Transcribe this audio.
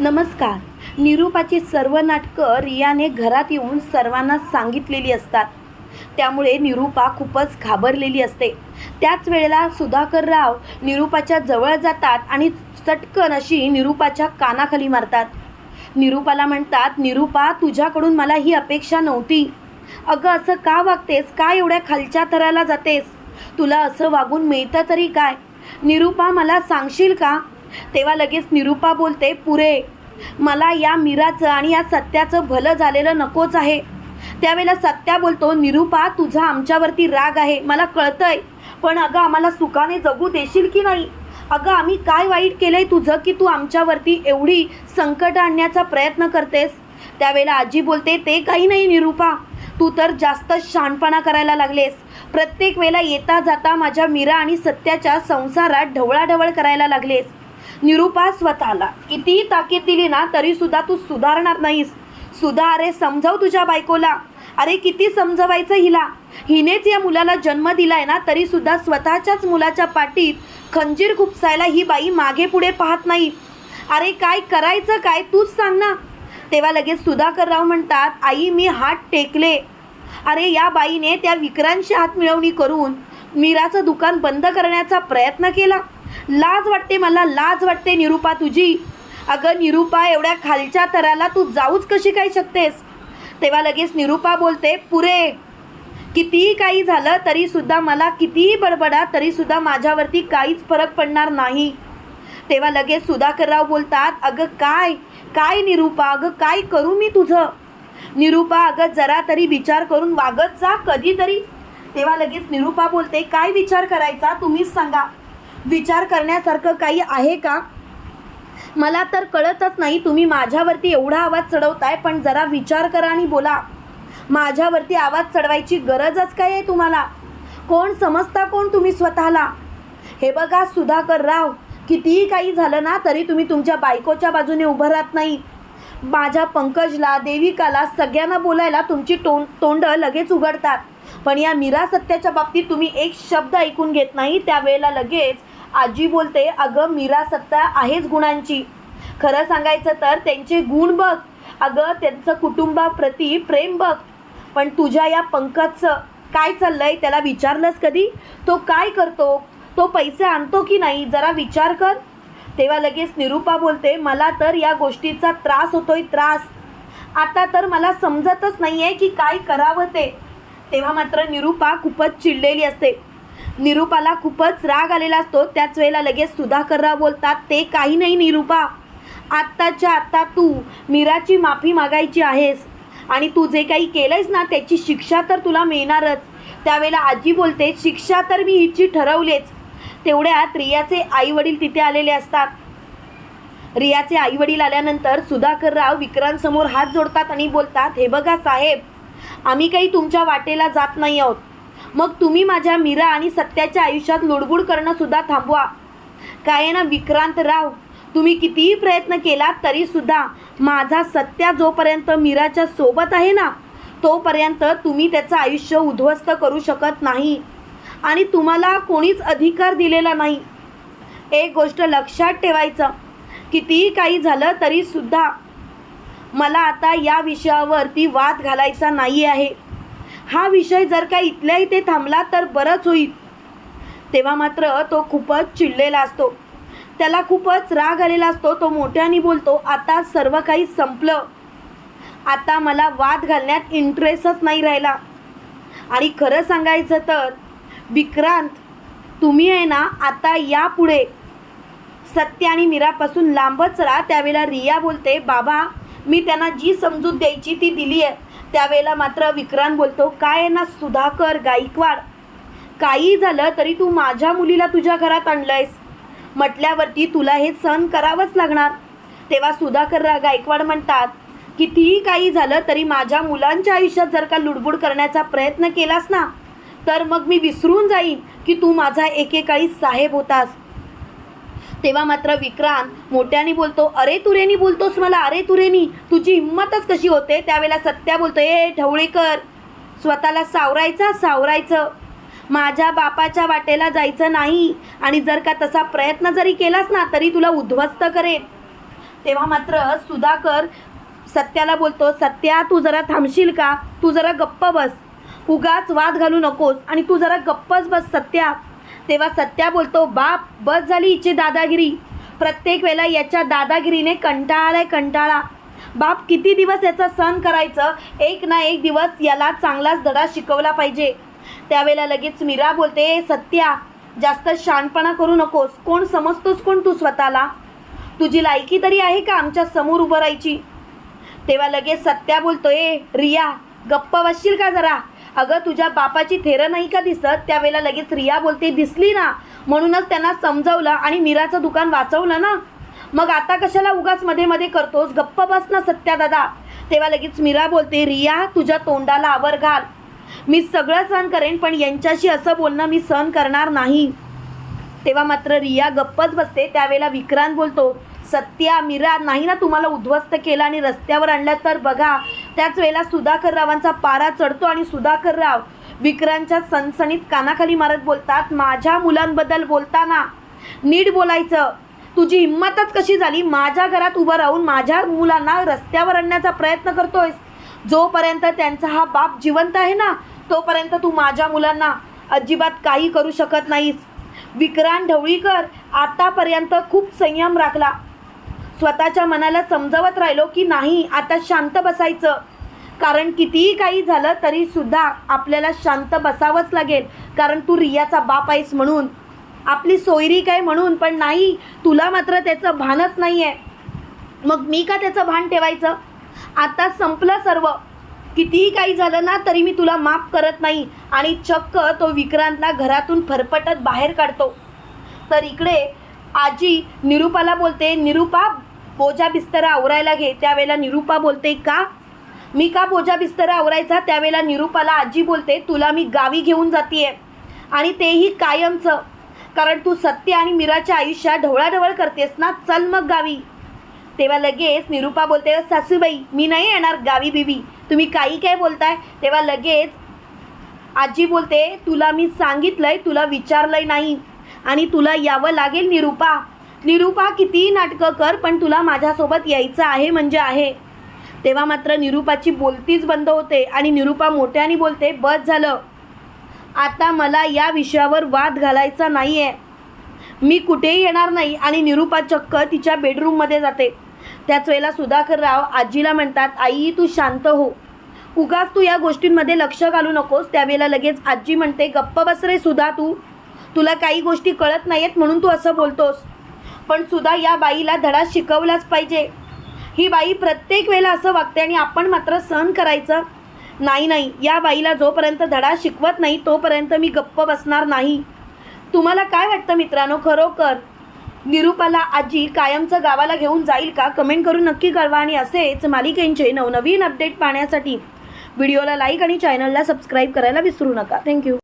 नमस्कार. निरूपाची सर्व नाटकं रियाने घरात येऊन सर्वांना सांगितलेली असतात. त्यामुळे निरूपा खूपच घाबरलेली असते. त्याच वेळेला सुधाकर राव निरूपाच्या जवळ जातात आणि चटकन अशी निरूपाच्या कानाखाली मारतात. निरूपाला म्हणतात निरूपा तुझ्याकडून मला ही अपेक्षा नव्हती. अगं असं का वागतेस? का एवढ्या खालच्या थराला जातेस? तुला असं वागून मिळतं तरी काय? निरूपा मला सांगशील का? तेव्हा लगेच निरूपा बोलते पुरे मला या मीराचं आणि या सत्याचं भलं झालेलं नकोच आहे. त्यावेळेला सत्या बोलतो निरूपा तुझा आमच्यावरती राग आहे. मला कळतंय पण अगं आम्हाला सुखाने जगू देशील की नाही? अगं आम्ही काय वाईट केलंय तुझं की तू आमच्यावरती एवढी संकट आणण्याचा प्रयत्न करतेस? त्यावेळेला आजी बोलते ते काही नाही निरूपा. तू तर जास्त शहाणपणा करायला लागलेस. प्रत्येक वेळेला येता जाता माझ्या मीरा आणि सत्याच्या संसारात ढवळाढवळ करायला लागलेस. निरूपा स्वतःला. कितीही ताकीद दिली ना तरी सुद्धा तू सुधारणार नाहीस. सुधा अरे समजव तुझ्या बायकोला. अरे किती समजवायचं हिला. हिनेच या मुलाला जन्म दिलाय ना तरी सुद्धा स्वतःच्याच मुलाच्या पाठीत खंजीर खुपसायला ही बाई मागे पुढे पाहत नाही. अरे काय करायचं काय तूच सांग ना. तेव्हा लगेच सुधाकरराव म्हणतात आई मी हात टेकले. अरे या बाईने त्या विक्रांशी हात मिळवणी करून मीराचं दुकान बंद करण्याचा प्रयत्न केला. लाज वाटते मला लाज वाटते निरूपा तुझी. अगं निरूपा एवढ्या खालच्या तराला तू जाऊच कशी काय शकतेस? तेव्हा लगेच निरूपा बोलते पुरे कितीही काही झालं तरीसुद्धा मला कितीही बडबडा तरीसुद्धा माझ्यावरती काहीच फरक पडणार नाही. तेव्हा लगेच सुधाकरराव बोलतात अगं काय काय निरूपा अगं काय करू मी तुझं? निरूपा अगं जरा तरी विचार करून वागत जा कधीतरी. तेव्हा लगेच निरूपा बोलते काय विचार करायचा? तुम्हीच सांगा. विचार करण्यासारखं काही आहे का? मला तर कळतच नाही तुम्ही माझ्यावरती एवढा आवाज चढवताय पण जरा विचार करा आणि बोला. माझ्यावरती आवाज चढवायची गरजच काय आहे तुम्हाला? कोण समजता कोण तुम्ही स्वतःला? हे बघा सुधाकर राव कितीही काही झालं ना तरी तुम्ही तुमच्या बायकोच्या बाजूने उभं राहत नाही. माझ्या पंकजला देविकाला सगळ्यांना बोलायला तुमची तोंड तोंड लगेच उघडतात. पण या मीरा सत्याच्या बाबतीत तुम्ही एक शब्द ऐकून घेत नाही त्यावेळेला लगेच आजी बोलते अगं मीरा सत्ता आहेच गुणांची. खरं सांगायचं तर त्यांचे गुण बघ. अगं त्यांचं कुटुंबाप्रती प्रेम बघ. पण तुझ्या या पंकजचं काय चाललंय त्याला विचारलंस कधी? तो काय करतो? तो पैसे आणतो की नाही? जरा विचार कर. तेव्हा लगेच निरूपा बोलते मला तर या गोष्टीचा त्रास होतोय त्रास. आता तर मला समजतच नाही आहे की काय करावं ते. तेव्हा मात्र निरूपा खूपच चिडलेली असते. निरूपाला खूपच राग आलेला असतो. त्याच वेळेला लगेच सुधाकरराव बोलतात ते काही नाही निरूपा. आत्ताच्या आत्ता तू मीराची माफी मागायची आहेस आणि तू जे काही केलंयस ना त्याची शिक्षा तर तुला मिळणारच. त्यावेळेला आजी बोलते शिक्षा तर मी हिची ठरवलेच. तेवढ्यात रियाचे आई वडील तिथे आलेले असतात. रियाचे आई वडील आल्यानंतर सुधाकरराव विक्रांतसमोर हात जोडतात आणि बोलतात हे बघा साहेब आम्ही काही तुमच्या वाटेला जात नाही आहोत. मग तुम्ही माझ्या मीरा आणि सत्याच्या आयुष्यात लुडबुड करणं सुद्धा थांबवा. काय ना विक्रांत राव तुम्ही कितीही प्रयत्न केला तरी सुद्धा माझा सत्या जोपर्यंत मीराच्या सोबत आहे ना तोपर्यंत तुम्ही त्याचं आयुष्य उद्ध्वस्त करू शकत नाही. आणि तुम्हाला कोणीच अधिकार दिलेला नाही. एक गोष्ट लक्षात ठेवायचं कितीही काही झालं तरी सुद्धा मला आता या विषयावरती वाद घालायचा नाही आहे. हा विषय जर का इथल्या इथे थांबला तर बरंच होईल. तेव्हा मात्र तो खूपच चिडलेला असतो. त्याला खूपच राग आलेला असतो. तो मोठ्याने बोलतो आता सर्व काही संपलं. आता मला वाद घालण्यात इंटरेस्टच नाही राहिला. आणि खरं सांगायचं तर विक्रांत तुम्ही आहे ना आता यापुढे सत्य आणि मीरापासून लांबच राहा. त्यावेळेला रिया बोलते बाबा मी त्यांना जी समजूत द्यायची ती दिली आहे त्यावेळेला मात्र विक्रांत बोलतो काय आहे ना सुधाकर गायकवाड? काही झालं तरी तू माझ्या मुलीला तुझ्या घरात आणलंयस. म्हटल्यावरती तुला हे सहन करावंच लागणार. तेव्हा सुधाकर रा- गायकवाड म्हणतात कितीही काही झालं तरी माझ्या मुलांच्या आयुष्यात जर का लुडबुड करण्याचा प्रयत्न केलास ना तर मग मी विसरून जाईन की तू माझा एकेकाळी साहेब होतास. तेव्हा मात्र विक्रांत मोठ्याने बोलतो अरे तुरेनी बोलतोस मला अरे तुरेनी तुझी हिंमतच कशी होते? त्यावेळेला सत्या बोलतो ए ढवळेकर स्वतःला सावरायचं सावरायचं. माझ्या बापाच्या वाटेला जायचं नाही आणि जर का तसा प्रयत्न जरी केलास ना तरी तुला उद्ध्वस्त करेन. तेव्हा मात्र सुधाकर सत्याला बोलतो सत्या तू जरा थांबशील का? तू जरा गप्प बस. उगाच वाद घालू नकोस आणि तू जरा गप्पच बस सत्या. तेव्हा सत्या बोलतो बाप बस झाली हिची दादागिरी. प्रत्येक वेळेला याच्या दादागिरीने कंटाळालाय कंटाळा. बाप किती दिवस याचा सण करायचं? एक ना एक दिवस याला चांगलाच धडा शिकवला पाहिजे. त्यावेळेला लगेच मीरा बोलते सत्या जास्त शानपणा करू नकोस. कोण समजतोस कोण तू स्वतःला? तुझी लायकी तरी आहे का आमच्यासमोर उभं राहायची? तेव्हा लगेच सत्या बोलतोय रिया गप्प बसशील का जरा? अगं तुझ्या बापाची थेरं नाही का दिसत? त्यावेळेला लगेच रिया बोलते दिसली ना. म्हणूनच त्यांना समजवलं आणि मीराचं दुकान वाचवलं ना. मग आता कशाला उगाच मध्ये मध्ये करतोस? गप्प बस ना सत्या दादा तेव्हा लगेच मीरा बोलते रिया तुझ्या तोंडाला आवर घाल. मी सगळं सहन करेन पण यांच्याशी असं बोलणं मी सहन करणार नाही. तेव्हा मात्र रिया गप्पच बसते. त्यावेळेला विक्रांत बोलतो सत्या मीरा नाही ना तुम्हाला उद्ध्वस्त केलं आणि रस्त्यावर आणलं तर बघा त्याच वेळेला सुधाकर रावांचा पारा चढतो आणि सुधाकर राव विक्रांतच्या सणसणीत कानाखाली मारत बोलतात माझ्या मुलांबद्दल बोलताना नीट बोलायचं. तुझी हिंमतच कशी झाली? माझ्या घरात उभं राहून माझ्या मुलांना रस्त्यावर आणण्याचा प्रयत्न करतोयस. जोपर्यंत त्यांचा हा बाप जिवंत आहे ना तोपर्यंत तू माझ्या मुलांना अजिबात काही करू शकत नाहीस. विक्रांत ढवळीकर आतापर्यंत खूप संयम राखला. स्वतःच्या मनाला समजवत राहिलो की नाही आता शांत बसायचं. कारण कितीही काही झालं तरी सुद्धा आपल्याला शांत बसावंच लागेल. कारण तू रियाचा बाप आहेस म्हणून. आपली सोयरी काय म्हणून पण नाही तुला मात्र त्याचं भानच नाही आहे मग मी का त्याचं भान ठेवायचं? आता संपलं सर्व. कितीही काही झालं ना तरी मी तुला माफ करत नाही. आणि चक्क तो विक्रांतला घरातून फरफटत बाहेर काढतो. तर इकडे आजी निरुपाला बोलते निरुपा बोजा बिस्तरा आवरायला घे. त्यावेळेला निरुपा बोलते का? मी का बोजा बिस्तरा आवरायचा? त्यावेळेला निरुपाला आजी बोलते तुला मी गावी घेऊन जातीये. आणि तेही कायमचं. कारण तू सत्य आणि मीराच्या आयुष्यात ढवळाढवळ करतेस ना चल मग गावी. तेव्हा लगेच निरुपा बोलते सासूबाई मी नाही येणार गावी बिवी. तुम्ही काही काय बोलताय? तेव्हा लगेच आजी बोलते तुला मी सांगितलंय तुला विचारलंय नाही. आणि तुला यावं लागेल निरुपा. निरुपा कितीही नाटकं कर पण तुला माझ्यासोबत यायचं आहे म्हणजे आहे. तेव्हा मात्र निरुपाची बोलतीच बंद होते आणि निरुपा मोठ्याने बोलते बस झालं. आता मला या विषयावर वाद घालायचा नाही आहे मी कुठेही येणार नाही. आणि निरुपा चक्क तिच्या बेडरूममध्ये जाते. त्याच वेळेला सुधाकर राव आजीला म्हणतात आई तू शांत हो. उगाच तू या गोष्टींमध्ये लक्ष घालू नकोस. त्यावेळेला लगेच आजी म्हणते गप्प बस रे सुधा तू. तुला काही गोष्टी कळत नाही आहेत म्हणून तू असं बोलतोस. पण सुद्धा या बाईला धडा शिकवलाच पाहिजे. ही बाई प्रत्येक वेळेला असं वागते आणि आपण मात्र सहन करायचं. नाही नाही या बाईला जोपर्यंत धडा शिकवत नाही तोपर्यंत मी गप्प बसणार नाही. तुम्हाला काय वाटतं मित्रांनो? खरोखर निरूपाला आजी कायमचं गावाला घेऊन जाईल का? कमेंट करून नक्की कळवा आणि असेच मालिकेंचे नवनवीन अपडेट पाहण्यासाठी व्हिडिओला लाईक आणि चॅनलला सबस्क्राईब करायला विसरू नका. थँक्यू.